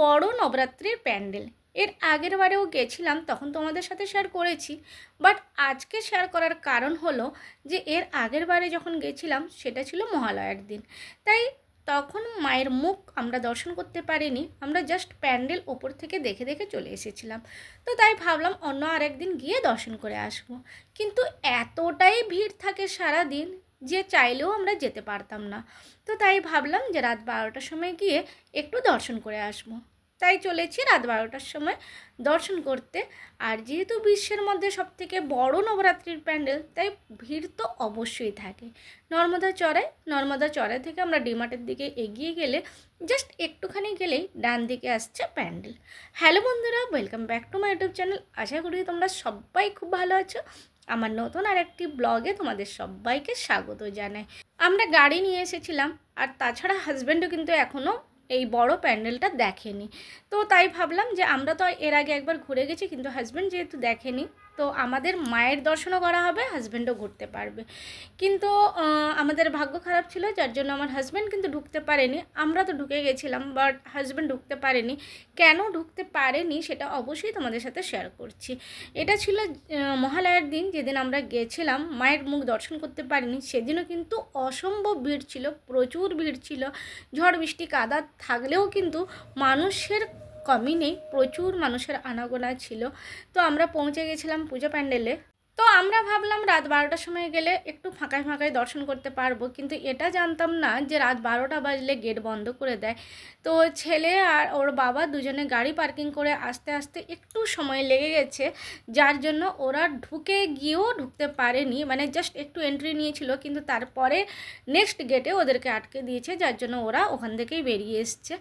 বড় নবরাত্রির প্যান্ডেল। এর আগের বারেও গেছিলাম, তখন তোমাদের সাথে শেয়ার করেছি। বাট আজকে শেয়ার করার কারণ হলো যে, এর আগের বারে যখন গেছিলাম, সেটা ছিল মহালয়ার দিন। তাই তখন মায়ের মুখ আমরা দর্শন করতে পারিনি, আমরা জাস্ট প্যান্ডেল ওপর থেকে দেখে দেখে চলে এসেছিলাম। তো তাই ভাবলাম অন্য আরেকদিন গিয়ে দর্শন করে আসব। কিন্তু এতটাই ভিড় থাকে সারা দিন যে চাইলেও আমরা যেতে পারতাম না। তো তাই ভাবলাম যে রাত বারোটার সময় গিয়ে একটু দর্শন করে আসব। তাই চলেছি রাত বারোটার সময় দর্শন করতে। আর যেহেতু বিশ্বের মধ্যে সবথেকে বড় নবরাত্রির প্যান্ডেল, তাই ভিড় তো অবশ্যই থাকে। নর্মদা চড়ায় নর্মদা চড়াই থেকে আমরা ডিমার্টের দিকে এগিয়ে গেলে জাস্ট একটুখানি গেলেই ডান দিকে আসছে প্যান্ডেল। হ্যালো বন্ধুরা, welcome back to my YouTube channel. আশা করি তোমরা সবাই খুব ভালো আছো। আমার নতুন আর একটি ব্লগে তোমাদের সবাইকে স্বাগত জানাই। আমরা গাড়ি নিয়ে এসেছিলাম আর তাছাড়া হাজব্যান্ডও কিন্তু এখনও এই বড় প্যান্ডেলটা দেখেনি। তো তাই ভাবলাম যে আমরা তো এর আগে একবার ঘুরে গেছি কিন্তু হাজব্যান্ড যেহেতু দেখেনি তো আমাদের মায়ের দর্শনও করা হবে হাজব্যান্ডও ঘুরতে পারবে। কিন্তু আমাদের ভাগ্য খারাপ ছিল, যার জন্য আমার হাজব্যান্ড কিন্তু ঢুকতে পারেনি। আমরা তো ঢুকে গেছিলাম বাট হাজব্যান্ড ঢুকতে পারেনি। কেন ঢুকতে পারেনি সেটা অবশ্যই তোমাদের সাথে শেয়ার করছি। এটা ছিল মহালয়ার দিন, যেদিন আমরা গেছিলাম। মায়ের মুখ দর্শন করতে পারিনি। সেদিনও কিন্তু অসম্ভব ভিড় ছিল, প্রচুর ভিড় ছিল। ঝড় বৃষ্টি, কাদা থাকলেও কিন্তু মানুষের কমই নেই প্রচুর মানুষের আনাগোনা ছিল। তো আমরা পৌঁছে গেছিলাম পুজো প্যান্ডেলে। তো আমরা ভাবলাম রাত বারোটার সময় গেলে একটু ফাঁকায় ফাঁকায় দর্শন করতে পারব। কিন্তু এটা জানতাম না যে রাত বারোটা বাজলে গেট বন্ধ করে দেয়। তো ছেলে আর ওর বাবা দুজনে গাড়ি পার্কিং করে আস্তে আস্তে একটু সময় লেগে গেছে, যার জন্য ওরা ঢুকে গিয়েও ঢুকতে পারেনি। মানে জাস্ট একটু এন্ট্রি নিয়েছিল, কিন্তু তারপরে নেক্সট গেটে ওদেরকে আটকে দিয়েছে, যার জন্য ওরা ওখান থেকেই বেরিয়ে এসছে।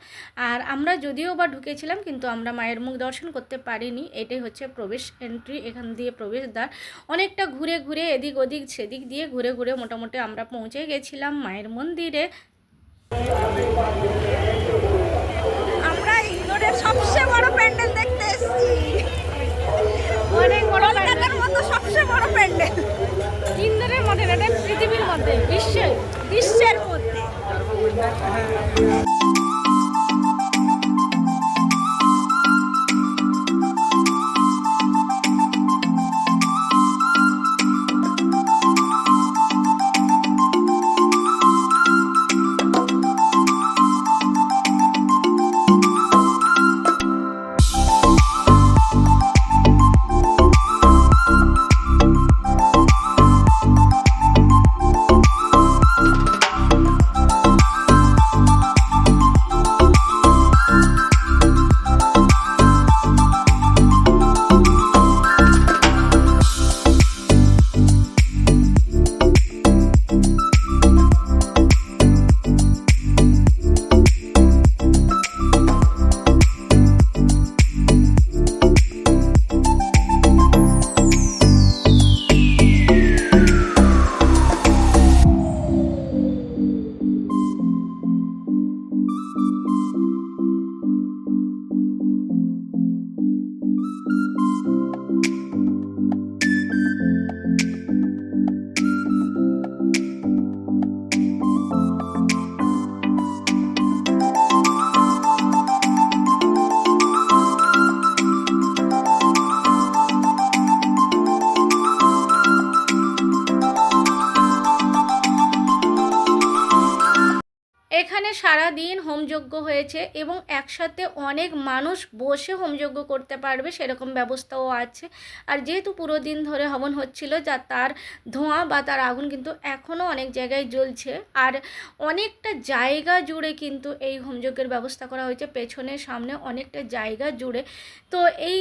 আর আমরা যদিও বা ঢুকেছিলাম, কিন্তু আমরা মায়ের মুখ দর্শন করতে পারিনি। এটাই হচ্ছে প্রবেশ এন্ট্রি এখান দিয়ে প্রবেশদ্বার। অনেকটা ঘুরে ঘুরে এদিক ওদিক সেদিক দিয়ে ঘুরে ঘুরে মোটামুটি আমরা পৌঁছে গেছিলাম মায়ের মন্দিরে। আমরা ইন্দোরের সবচেয়ে বড় প্যান্ডেল দেখতে এসেছি। অনেক বড় কলকাতার মতো সবচেয়ে বড় প্যান্ডেল। ইন্দোরের মধ্যে না পৃথিবীর মধ্যে বিশ্বের। বিশ্বের মধ্যে। সারা দিন হোমযজ্ঞ হয়েছে এবং একসাথে অনেক মানুষ বসে হোমযজ্ঞ করতে পারবে সেরকম ব্যবস্থাও আছে। আর যেহেতু পুরো দিন ধরে হবন হচ্ছিল, যা তার ধোঁয়া বা তার আগুন কিন্তু এখনও অনেক জায়গায় জ্বলছে। আর অনেকটা জায়গা জুড়ে কিন্তু এই হোমযজ্ঞের ব্যবস্থা করা হয়েছে, পেছনে, সামনে অনেকটা জায়গা জুড়ে। তো এই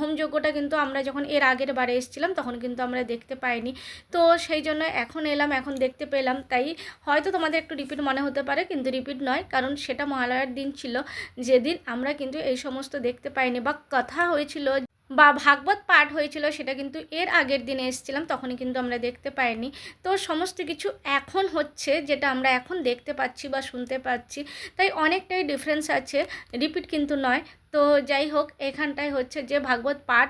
হোমযজ্ঞটা কিন্তু আমরা যখন এর আগের বারে এসেছিলাম, তখন কিন্তু আমরা দেখতে পাইনি। তো সেই জন্য এখন এলাম, এখন দেখতে পেলাম। তাই হয়তো তোমাদের একটু রিপিট মনে হতে পারে, কিন্তু রিপিট নয়। কারণ সেটা মহালয়ার দিন ছিল। যেদিন আমরা কিন্তু এই সমস্ত দেখতে পাইনি বা কথা হয়েছিল বা ভাগবত পাঠ হয়েছিল সেটা কিন্তু এর আগের দিনে এসেছিলাম, তখনই কিন্তু আমরা দেখতে পাইনি। তো সমস্ত কিছু এখন হচ্ছে যেটা আমরা এখন দেখতে পাচ্ছি বা শুনতে পাচ্ছি, তাই অনেকটাই ডিফারেন্স আছে। রিপিট কিন্তু নয়। তো যাই হোক, এখানটায় হচ্ছে যে ভাগবত পাঠ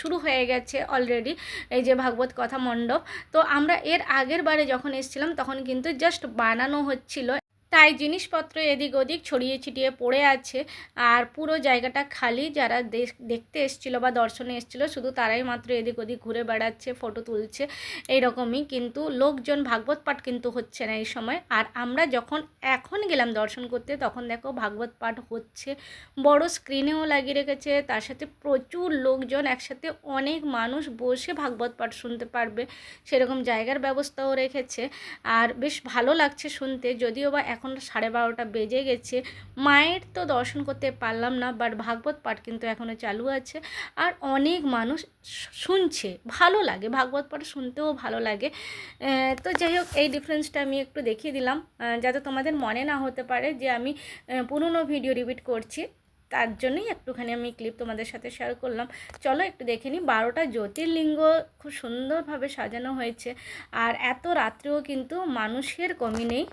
শুরু হয়ে গেছে অলরেডি এই যে ভাগবত কথা মণ্ডপ। তো আমরা এর আগের বারে যখন এসেছিলাম, তখন কিন্তু জাস্ট বানানো হচ্ছিল। তাই জিনিসপত্র এদিক ওদিক ছড়িয়ে ছিটিয়ে পড়ে আছে। আর পুরো জায়গাটা খালি, যারা দেখ- দেখতে এসছিল বা দর্শনে এসছিল, শুধু তারাই মাত্র এদিক ওদিক ঘুরে বেড়াচ্ছে, ফটো তুলছে, এইরকমই। কিন্তু লোকজন ভাগবত পাঠ কিন্তু হচ্ছে না এই সময়। আর আমরা যখন এখন গেলাম দর্শন করতে, তখন দেখো ভাগবত পাঠ হচ্ছে। বড় স্ক্রিনেও লাগিয়ে রেখেছে। তার সাথে প্রচুর লোকজন একসাথে অনেক মানুষ বসে ভাগবত পাঠ শুনতে পারবে। সেরকম জায়গার ব্যবস্থাও রেখেছে। আর বেশ ভালো লাগছে শুনতে। যদিও বা এখন সাড়ে বারোটা বেজে গেছে। মায়ের তো দর্শন করতে পারলাম না বাট ভাগবত পাঠ কিন্তু এখনও চালু আছে। আর অনেক মানুষ শুনছে, ভালো লাগে। ভাগবত পাঠ শুনতেও ভালো লাগে। তো যাই হোক, এই ডিফারেন্সটা আমি একটু দেখিয়ে দিলাম। যাতে তোমাদের মনে না হতে পারে যে আমি পুরনো ভিডিও রিপিট করছি। তার জন্যই একটুখানি আমি ক্লিপ তোমাদের সাথে শেয়ার করলাম। চলো একটু দেখে নিই, বারোটা জ্যোতির্লিঙ্গ খুব সুন্দরভাবে সাজানো হয়েছে। আর এত রাত্রেও কিন্তু মানুষের কমি নেই।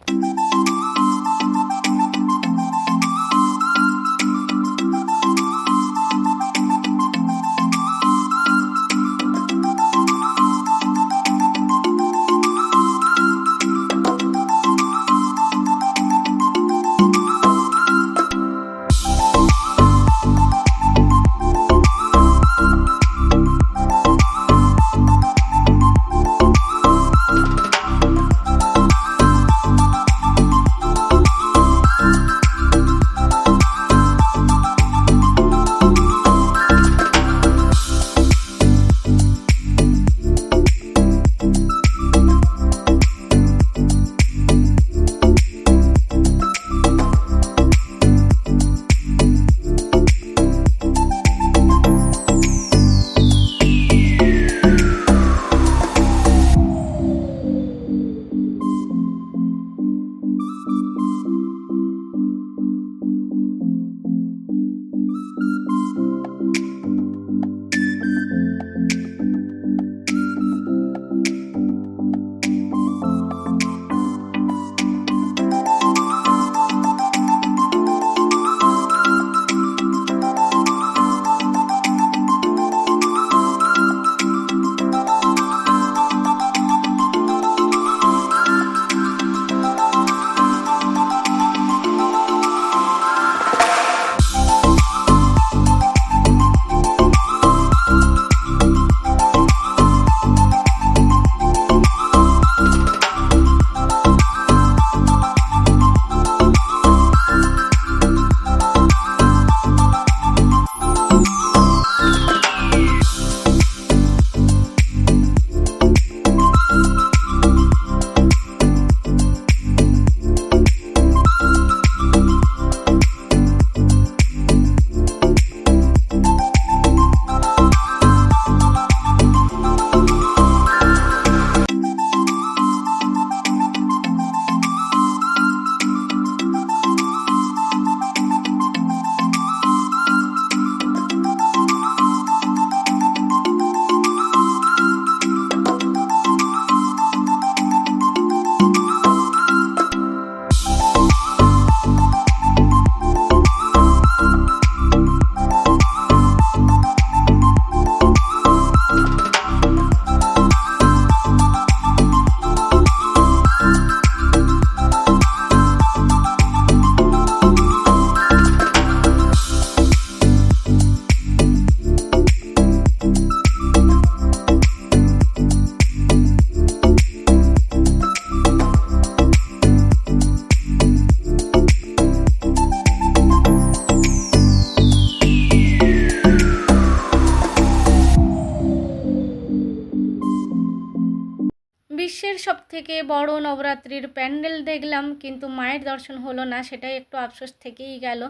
থেকে বড় নবরাত্রির প্যান্ডেল দেখলাম, কিন্তু মায়ের দর্শন হলো না, সেটাই একটু আফসোস থেকেই গেল।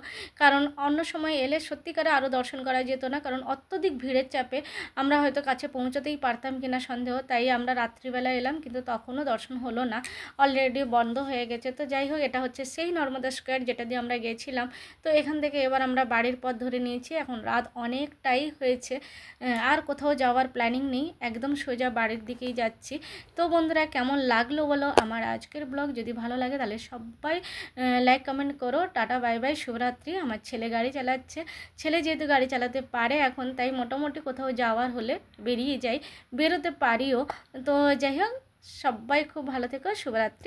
কারণ অন্য সময় এলে সত্যিকারে আরও দর্শন করা যেত না, কারণ অত্যধিক ভিড়ের চাপে আমরা হয়তো কাছে পৌঁছতেই পারতাম কিনা সন্দেহ, তাই আমরা রাত্রিবেলা এলাম, কিন্তু তখনও দর্শন হলো না। অলরেডি বন্ধ হয়ে গেছে। তো যাই হোক, এটা হচ্ছে সেই নর্মদা স্কোয়ার যেটা দিয়ে আমরা গেছিলাম। তো এখান থেকে এবার আমরা বাড়ির পথ ধরে নিয়েছি। এখন রাত অনেকটাই হয়েছে। আর কোথাও যাওয়ার প্ল্যানিং নেই। একদম সোজা বাড়ির দিকেই যাচ্ছি। তো বন্ধুরা, কেমন লাগল বলো আমার আজকের ব্লগ। যদি ভালো লাগে তাহলে সবাই লাইক কমেন্ট করো। টাটা বাই বাই শুভরাত্রি। আমার ছেলে গাড়ি চালাচ্ছে। ছেলে যেহেতু গাড়ি চালাতে পারে এখন, তাই মোটামুটি কোথাও যাওয়ার হলে বেরিয়ে যাই। বেরোতে পারিও। তো যাই হোক, সবাই খুব ভালো থেকো। শুভরাত্রি।